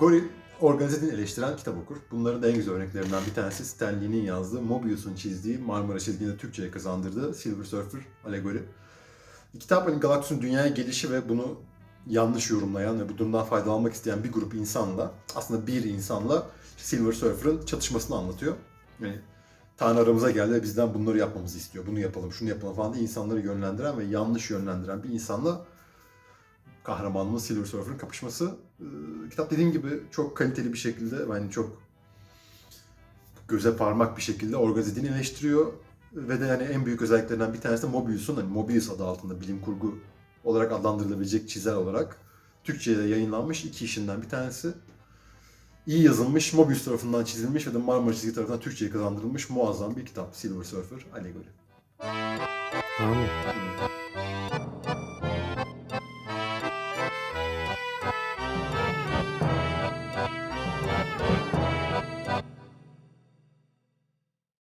Gori organize din eleştiren kitap okur. Bunların da en güzel örneklerinden bir tanesi Stan Lee'nin yazdığı, Mobius'un çizdiği, Marmara çizgini Türkçe'ye kazandırdığı Silver Surfer alegori. Kitap hani Galactus'un dünyaya gelişi ve bunu yanlış yorumlayan ve bu durumdan faydalanmak isteyen bir grup insanla, aslında bir insanla Silver Surfer'ın çatışmasını anlatıyor. Yani Tanrı aramıza geldi ve bizden bunları yapmamızı istiyor. Bunu yapalım, şunu yapalım falan diye insanları yönlendiren ve yanlış yönlendiren bir insanla kahramanımız Silver Surfer'ın kapışması. Kitap dediğim gibi çok kaliteli bir şekilde, yani çok göze parmak bir şekilde organize dini eleştiriyor. Ve de yani en büyük özelliklerinden bir tanesi de Mobius'un, hani Mobius adı altında bilim kurgu olarak adlandırılabilecek çizer olarak Türkçe'de yayınlanmış iki işinden bir tanesi. İyi yazılmış, Mobius tarafından çizilmiş ve de Marmara çizgi tarafından Türkçe'ye kazandırılmış muazzam bir kitap. Silver Surfer Allegory. Tamam.